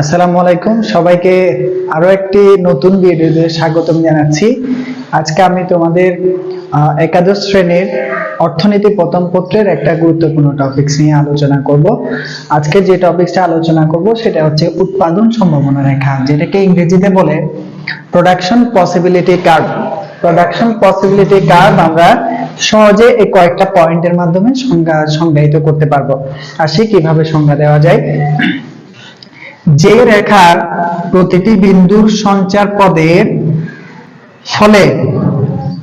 আসসালামু আলাইকুম। সবাইকে আরও একটি নতুন ভিডিওতে স্বাগতম জানাচ্ছি। আজকে আমি তোমাদের একাদশ শ্রেণির অর্থনীতি প্রথম পত্রের একটা গুরুত্বপূর্ণ টপিকস নিয়ে আলোচনা করব। আজকে যে টপিকসটা আলোচনা করব সেটা হচ্ছে উৎপাদন সম্ভাবনা রেখা, যেটাকে ইংরেজিতে বলে production possibility curve production possibility curve আমরা সহজে এই কয়েকটা পয়েন্টের মাধ্যমে সংজ্ঞা সংজ্ঞায়িত করতে পারব। আসি কীভাবে সংজ্ঞা দেওয়া যায়? যে রেখার প্রতিটি বিন্দুর সঞ্চার পদের ফলে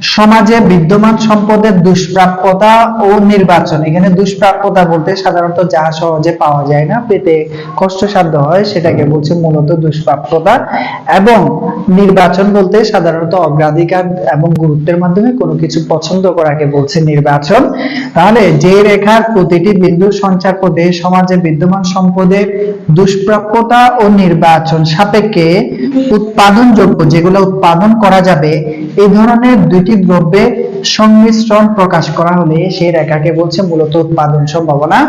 সমাজে বিদ্যমান সম্পদের দুষ্প্রাপ্যতা ও নির্বাচন। এখানে দুষ্প্রাপ্যতা বলতে সাধারণত যা সহজে পাওয়া যায় না, পেতে কষ্টসাধ্য হয়, সেটাকে বলছে মূলত দুষ্প্রাপ্যতা। এবং নির্বাচন বলতে সাধারণত অগ্রাধিকার এবং গুরুত্বের মাধ্যমে কোনো কিছু পছন্দ করাকে বলছে নির্বাচন। তাহলে যে রেখার প্রতিটি বিন্দু সঞ্চার পদে সমাজে বিদ্যমান সম্পদের দুষ্প্রাপ্যতা ও নির্বাচন সাপেক্ষে উৎপাদনযোগ্য যেগুলো উৎপাদন করা যাবে এই ধরনের দুইটি দ্রব্যে সংমিশ্রণ প্রকাশ করা হলে সেই রেখাকে বলছে মূলত উৎপাদন সম্ভাবনা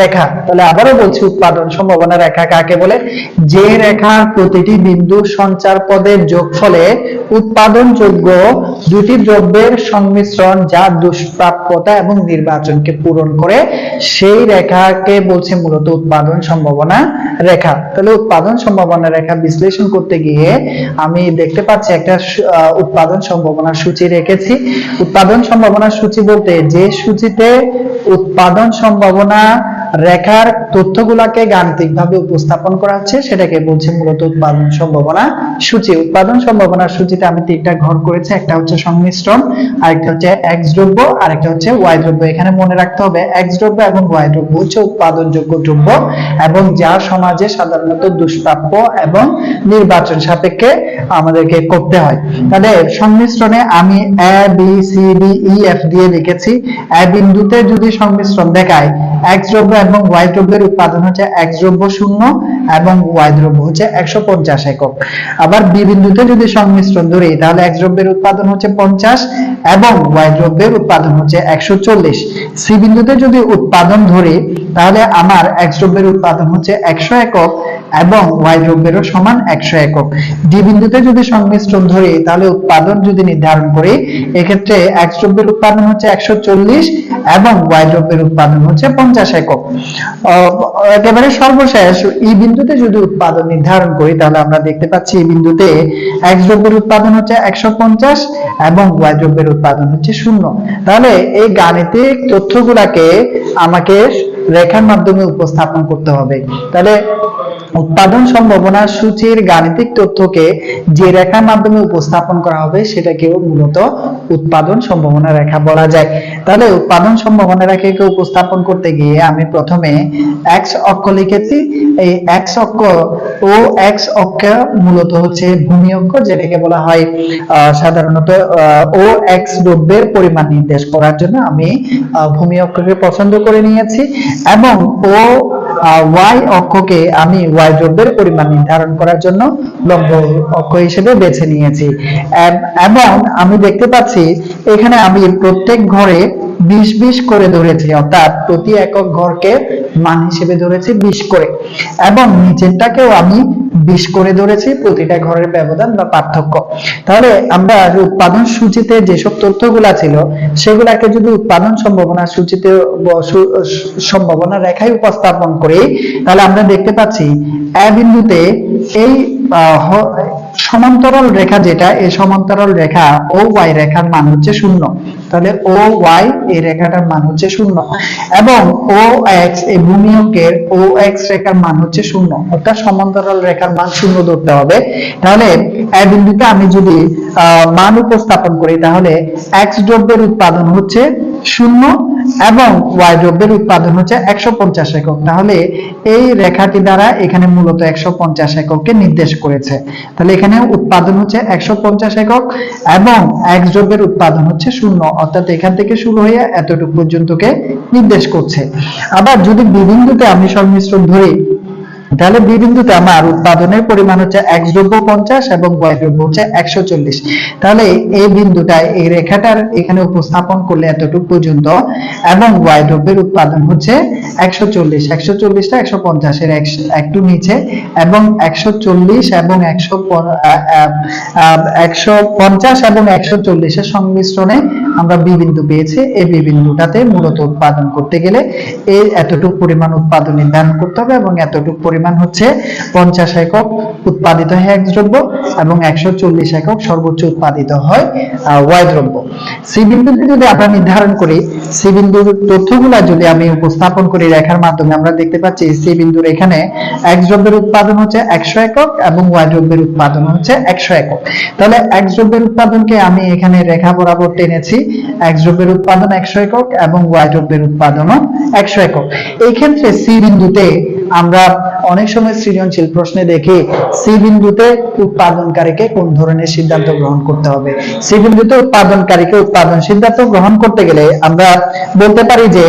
রেখা। তাহলে আবারও বলছি উৎপাদন সম্ভাবনা রেখা কাকে বলে? যে রেখার প্রতিটি বিন্দু সঞ্চার পদের যোগফলে উৎপাদনযোগ্য দুটি দ্রব্যের সংমিশ্রণ যা দুষ্প্রাপ্যতা এবং নির্বাচনকে পূরণ করে, সেই রেখাকে বলছে মূলত উৎপাদন সম্ভাবনা রেখা। তাহলে উৎপাদন সম্ভাবনা রেখা বিশ্লেষণ করতে গিয়ে আমি দেখতে পাচ্ছি একটা উৎপাদন সম্ভাবনা সূচি রেখেছি। উৎপাদন সম্ভাবনা সূচি বলতে যে সূচিতে উৎপাদন সম্ভাবনা রেখার তথ্যগুলাকে গাণিতিকভাবে উপস্থাপন করা হচ্ছে, সেটাকে বলছে মূলত উৎপাদন সম্ভাবনা সূচি। উৎপাদন সম্ভাবনা সূচিতে আমি তিনটা ঘর করেছি, একটা হচ্ছে সংমিশ্রণ, আরেকটা হচ্ছে এক্স দ্রব্য, আরেকটা হচ্ছে ওয়াই দ্রব্য। এখানে মনে রাখতে হবে এক্স দ্রব্য এবং ওয়াই দ্রব্য হচ্ছে উৎপাদনযোগ্য দ্রব্য এবং যা সমাজে সাধারণত দুষ্প্রাপ্য এবং নির্বাচন সাপেক্ষে আমাদেরকে করতে হয়। তাহলে সংমিশ্রণে আমি A B C D E F দিয়ে লিখেছি। এ বিন্দুতে যদি সংমিশ্রণ দেখায় এক্স দ্রব্য এবং ওয়াই দ্রব্যের উৎপাদন হচ্ছে এক দ্রব্য শূন্য এবং ওয়াই দ্রব্য হচ্ছে একশো পঞ্চাশ একক। আবার বি বিন্দুতে যদি সংমিশ্রণ ধরি, তাহলে এক দ্রব্যের উৎপাদন হচ্ছে পঞ্চাশ এবং ওয়াই দ্রব্যের উৎপাদন হচ্ছে একশো চল্লিশ। সি বিন্দুতে যদি উৎপাদন ধরি তাহলে আমার এক্স দ্রব্যের উৎপাদন হচ্ছে একশো একক এবং ওয়াই দ্রব্যেরও সমান একশো একক। ডি বিন্দুতে যদি সংমিশ্রণ ধরি, তাহলে উৎপাদন যদি নির্ধারণ করি, এক্ষেত্রে এক্স দ্রব্যের উৎপাদন হচ্ছে একশো চল্লিশ এবং ওয়াই দ্রব্যের উৎপাদন হচ্ছে পঞ্চাশ একক। একেবারে সর্বশেষ, ই বিন্দুতে যদি উৎপাদন নির্ধারণ করি, তাহলে আমরা দেখতে পাচ্ছি এই বিন্দুতে এক্স দ্রব্যের উৎপাদন হচ্ছে একশো পঞ্চাশ এবং ওয়াই দ্রব্যের উৎপাদন হচ্ছে শূন্য। তাহলে এই গাণিতিক তথ্যগুলাকে আমাকে রেখার মাধ্যমে উপস্থাপন করতে হবে। তাহলে উৎপাদন সম্ভাবনা সূচির গাণিতিক তথ্যকে যে রেখার মাধ্যমে উপস্থাপন করা হবে, সেটাকেও মূলত উৎপাদন সম্ভাবনা রেখা বলা যায়। তাহলে উৎপাদন সম্ভাবনা রেখাকে উপস্থাপন করতে গিয়ে আমি প্রথমে এক্স অক্ষ লিখেছি। এই এক্স অক্ষ ও এক্স অক্ষ মূলত হচ্ছে ভূমি অক্ষ, যেটাকে বলা হয় সাধারণত ও এক্স দ্রব্যের পরিমাণ নির্দেশ করার জন্য আমি ভূমি অক্ষকে পছন্দ করে নিয়েছি। এবং ও ওয়াই অক্ষকে আমি ওয়াই দ্রব্যের পরিমাণ নির্ধারণ করার জন্য লম্ব অক্ষ হিসেবে বেছে নিয়েছি। এবং আমি দেখতে পাচ্ছি এখানে আমি প্রত্যেক ঘরে বিশ বিশ করে ধরেছি, অর্থাৎ প্রতি একক ঘরকে মান হিসেবে ধরেছি বিশ করে। এবং নিচেরটাকেও আমি বিশ করে ধরেছি, প্রতিটা ঘরের ব্যবধান বা পার্থক্য। তাহলে আমরা উৎপাদন সূচিতে যেসব তথ্যগুলা ছিল, সেগুলাকে যদি উৎপাদন সম্ভাবনা সূচিতে সম্ভাবনা রেখায় উপস্থাপন করি, তাহলে আমরা দেখতে পাচ্ছি, এ বিন্দুতে এই সমান্তরাল রেখা যেটা, এই সমান্তরাল রেখা ও ওয়াই রেখার মান হচ্ছে শূন্য। তাহলে ও ওয়াই এই রেখাটার মান হচ্ছে শূন্য। এবং ও এক্স এই ভূমি অঙ্কের ও এক্স রেখার মান হচ্ছে শূন্য। অর্থাৎ সমান্তরাল রেখার মান শূন্য ধরতে হবে। তাহলে এ বিন্দুতে আমি যদি মান উপস্থাপন করি, তাহলে এক্স দ্রব্যের উৎপাদন হচ্ছে শূন্য এবং ওয়াই দ্রব্যের উৎপাদন হচ্ছে একশো পঞ্চাশ একক। তাহলে এই রেখাটি দ্বারা এখানে মূলত একশো পঞ্চাশ এককে নির্দেশ করেছে। তাহলে এখানে উৎপাদন হচ্ছে একশো পঞ্চাশ একক এবং এক্স দ্রব্যের উৎপাদন হচ্ছে শূন্য। অর্থাৎ এখান থেকে শুরু হয়ে এতটুকু পর্যন্তকে নির্দেশ করছে। আবার যদি বিবিন্দুতে আমি সংমিশ্রণ ধরি, তাহলে বি বিন্দুতে আমার উৎপাদনের পরিমাণ হচ্ছে এক্স দ্রব্য পঞ্চাশ এবং ওয়াই দ্রব্য হচ্ছে একশো চল্লিশ। তাহলে এই বিন্দুটায়, এই রেখাটার এখানে উপস্থাপন করলে এতটুকু পর্যন্ত, এবং ওয়াই দ্রব্যের উৎপাদন হচ্ছে একশো চল্লিশ। একশো চল্লিশটা একশো পঞ্চাশের একটু নিচে, এবং একশো চল্লিশ এবং একশো একশো পঞ্চাশ এবং একশো চল্লিশের সংমিশ্রণে আমরা বি বিন্দু পেয়েছি। এই বি বিন্দুটাতে মূলত উৎপাদন করতে গেলে এই এতটুকু পরিমাণ উৎপাদন নির্ধারণ করতে হবে এবং এতটুকু পরিমাণ হচ্ছে পঞ্চাশ একক উৎপাদিত হয় এক দ্রব্য এবং একশো চল্লিশ একক সর্বোচ্চ উৎপাদিত হয় ওয়াই দ্রব্য। সি বিন্দুতে যদি আমরা নির্ধারণ করি, সি বিন্দুর তথ্যগুলা যদি আমি উপস্থাপন করি রেখার মাধ্যমে, আমরা দেখতে পাচ্ছি সি বিন্দুর এখানে এক দ্রব্যের উৎপাদন হচ্ছে একশো একক এবং ওয়াই দ্রব্যের উৎপাদন হচ্ছে একশো একক। তাহলে এক দ্রব্যের উৎপাদনকে আমি এখানে রেখা বরাবর টেনেছি। এক দ্রব্যের উৎপাদন একশো একক এবং ওয়াই উৎপাদনও একশো একক। এই ক্ষেত্রে সি বিন্দুতে আমরা অনেক সময় সৃজনশীল প্রশ্নে দেখি সি বিন্দুতে উৎপাদনকারীকে কোন ধরনের সিদ্ধান্ত গ্রহণ করতে হবে? সি বিন্দুতে উৎপাদনকারীকে উৎপাদন সিদ্ধান্ত গ্রহণ করতে গেলে আমরা বলতে পারি যে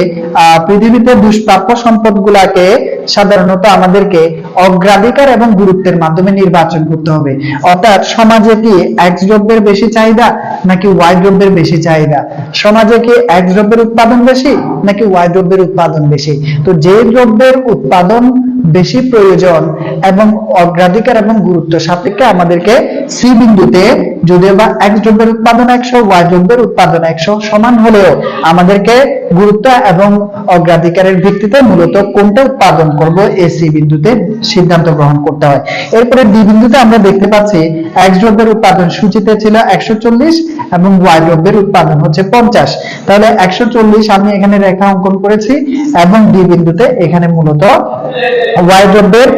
পৃথিবীতে দুষ্প্রাপ্য সম্পদগুলাকে সাধারণত আমাদেরকে অগ্রাধিকার এবং গুরুত্বের মাধ্যমে নির্বাচন করতে হবে। অর্থাৎ সমাজে কি এক্স দ্রব্যের বেশি চাহিদা নাকি ওয়াই দ্রব্যের বেশি চাহিদা? সমাজে কি এক দ্রব্যের উৎপাদন বেশি নাকি ওয়াই দ্রব্যের উৎপাদন বেশি? তো যে দ্রব্যের উৎপাদন বেশি প্রয়োজন এবং অগ্রাধিকার এবং গুরুত্ব। সাপেক্ষে আমাদেরকে সি বিন্দুতে যদিও বা এক দ্রব্যের উৎপাদন একশো, ওয়াই দ্রব্যের উৎপাদন একশো সমান হলেও আমাদেরকে গুরুত্ব এবং অগ্রাধিকারের ভিত্তিতে মূলত কোনটা উৎপাদন করব এই সি বিন্দুতে সিদ্ধান্ত গ্রহণ করতে হয়। এরপরে ডি বিন্দুতে আমরা দেখতে পাচ্ছি এক দ্রব্যের উৎপাদন সূচিতে ছিল একশো চল্লিশ এবং ওয়াই দ্রব্যের উৎপাদন হচ্ছে পঞ্চাশ। তাহলে একশো চল্লিশ আমি এখানে রেখা অঙ্কন করেছি এবং ডি বিন্দুতে এখানে মূলত ওয়াই দ্রব্যের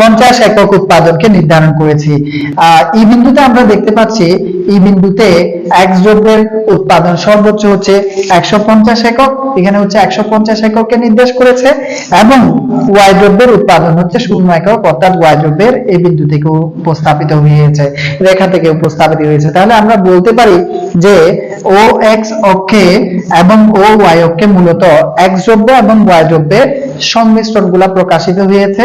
পঞ্চাশ একক উৎপাদনকে নির্ধারণ করেছি। ই বিন্দুতে আমরা দেখতে পাচ্ছি ই বিন্দুতে উৎপাদন সর্বোচ্চ হচ্ছে একশো পঞ্চাশ একক, এখানে হচ্ছে একশো পঞ্চাশ এককে নির্দেশ করেছে, এবং ওয়াই উৎপাদন হচ্ছে শূন্য একক, অর্থাৎ ওয়াই এই বিন্দু থেকে উপস্থাপিত হয়েছে, রেখা থেকে উপস্থাপিত হয়েছে। তাহলে আমরা বলতে পারি যে ও এক্স অক্ষে এবং ও ওয়াই অক্ষে মূলত এক্স দ্রব্য এবং ওয়াই দ্রব্যের সংমিশ্রণগুলা প্রকাশিত হয়েছে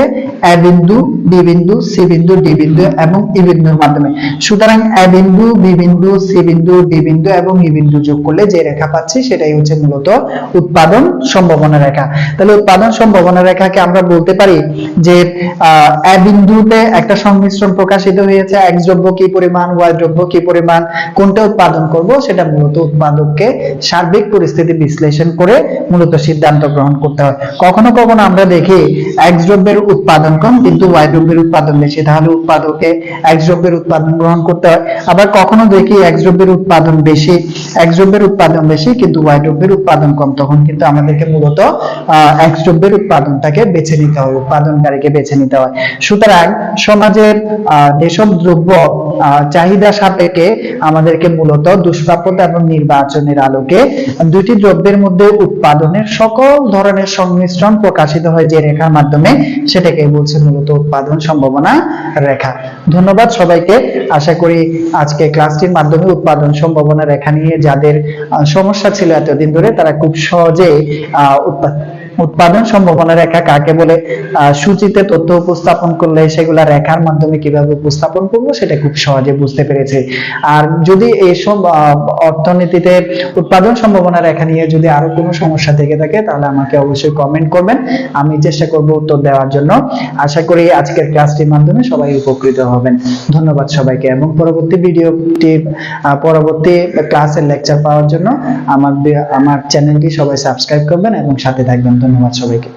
এ বিন্দু বি বিন্দু সি বিন্দু ডি বিন্দু এবং ই বিন্দুর মাধ্যমে। সুতরাং এ বিন্দু বি বিন্দু সি বিন্দু ডি বিন্দু এবং ই বিন্দু যোগ করলে যে রেখা পাচ্ছি সেটাই হচ্ছে মূলত উৎপাদন সম্ভাবনা রেখা। তাহলে উৎপাদন সম্ভাবনা রেখাকে আমরা বলতে পারি যে এ বিন্দুতে একটা সংমিশ্রণ প্রকাশিত হয়েছে। এক্স দ্রব্য কি পরিমাণ ওয়াই দ্রব্য কি পরিমাণ, কোনটা উৎপাদন করব সেটা মূলত উৎপাদককে সার্বিক পরিস্থিতি বিশ্লেষণ করে মূলত সিদ্ধান্ত গ্রহণ করতে হয়। কখনো কখনো আমরা দেখি এক্স দ্রব্যের উৎপাদন কম, কিন্তু ওয়াই দ্রব্যের উৎপাদন বেশি। তাহলে উৎপাদকে এক্স দ্রব্যের উৎপাদন গ্রহণ করতে হয়। আবার কখনো দেখি এক্স দ্রব্যের উৎপাদন বেশি এক্স দ্রব্যের উৎপাদন বেশি, কিন্তু ওয়াই দ্রব্যের উৎপাদন কম। তখন কিন্তু আমাদেরকে মূলত এক্স দ্রব্যের উৎপাদনটাকে বেছে নিতে হয়, উৎপাদনকারীকে বেছে নিতে হয়। সুতরাং সমাজের যেসব দ্রব্য চাহিদা সাপেক্ষে আমাদেরকে মূলত দুষ্প্রাপ্যতা এবং নির্বাচনের আলোকে দুটি দ্রব্যের মধ্যে উৎপাদনের সকল ধরনের সংমিশ্রণ প্রকাশিত হয় যে রেখার মাধ্যমে, সেটাকে বলছে মূলত উৎপাদন সম্ভাবনা রেখা। ধন্যবাদ সবাইকে। আশা করি আজকে ক্লাসটির মাধ্যমে উৎপাদন সম্ভাবনা রেখা নিয়ে যাদের সমস্যা ছিল এতদিন ধরে, তারা খুব সহজে উৎপাদন উৎপাদন সম্ভাবনা রেখা কাকে বলে? সূচিতে তথ্য উপস্থাপন করলে সেগুলা রেখার মাধ্যমে কীভাবে উপস্থাপন করব সেটা খুব সহজে বুঝতে পেরেছে। আর যদি এইসব অর্থনীতিতে উৎপাদন সম্ভাবনা রেখা নিয়ে যদি আরও কোনো সমস্যা থেকে থাকে, তাহলে আমাকে অবশ্যই কমেন্ট করবেন। আমি চেষ্টা করব উত্তর দেওয়ার জন্য। আশা করি আজকের ক্লাসটির মাধ্যমে সবাই উপকৃত হবেন। ধন্যবাদ সবাইকে এবং পরবর্তী ভিডিওটি পরবর্তী ক্লাসের লেকচার পাওয়ার জন্য আমার আমার চ্যানেলটি সবাই সাবস্ক্রাইব করবেন এবং সাথে থাকবেন। ধন্যবাদ সবাইকে।